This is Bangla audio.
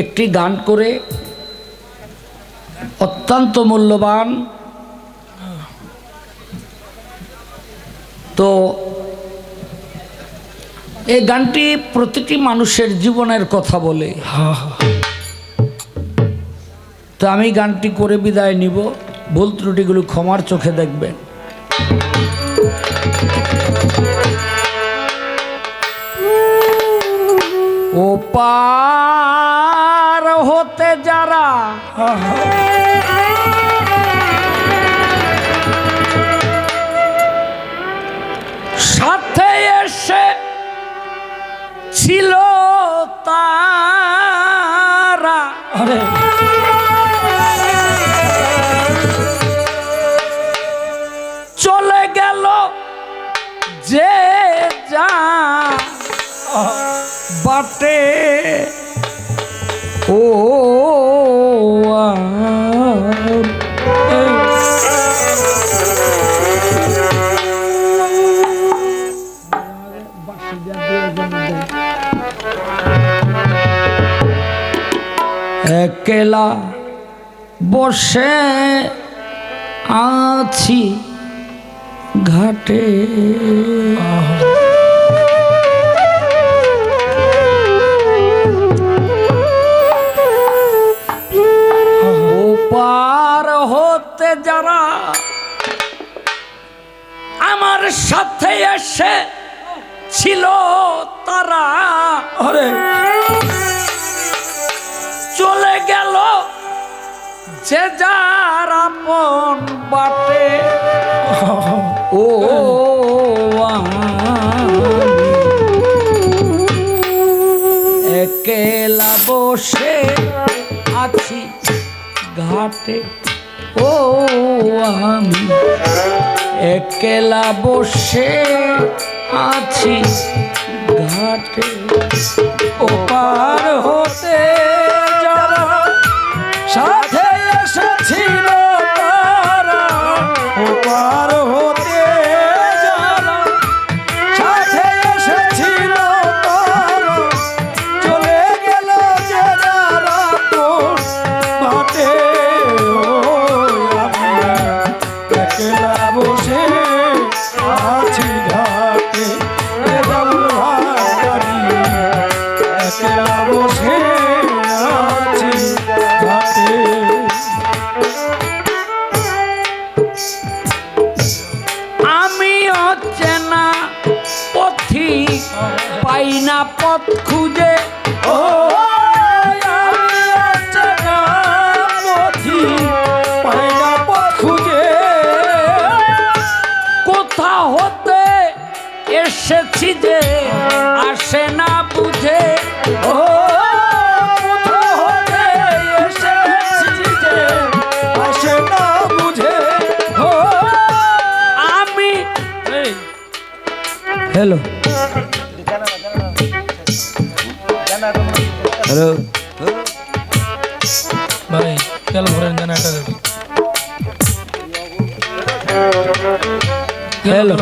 একটি গান করে অত্যন্ত মূল্যবান। তো এই গানটি প্রতিটি মানুষের জীবনের কথা বলে। তো আমি গানটি করে বিদায় নিব। ভুল ত্রুটিগুলো ক্ষমার চোখে দেখবেন। ও পার হতে যারা। সাথে এসে ছিল তারা। চলে গেল যে যা। বাটে। ও একলা বসে আছি ঘাটে সাথে এসে ছিল তারা। চলে গেল যে যার আপন বাটে। ও। একেলা বসে আছি ঘাটে। ও আমি একেলা বসে আছি ঘাটে। ও পার হতে যারা সাথে এসেছিল অচেনা পথি পাই না পথ খুঁজে। ও হতে এসেছি যে আসে না বুঝে? ও হ্যালো। হ্যালো। ভাই তেল ভরেন জানা এটা হ্যালো।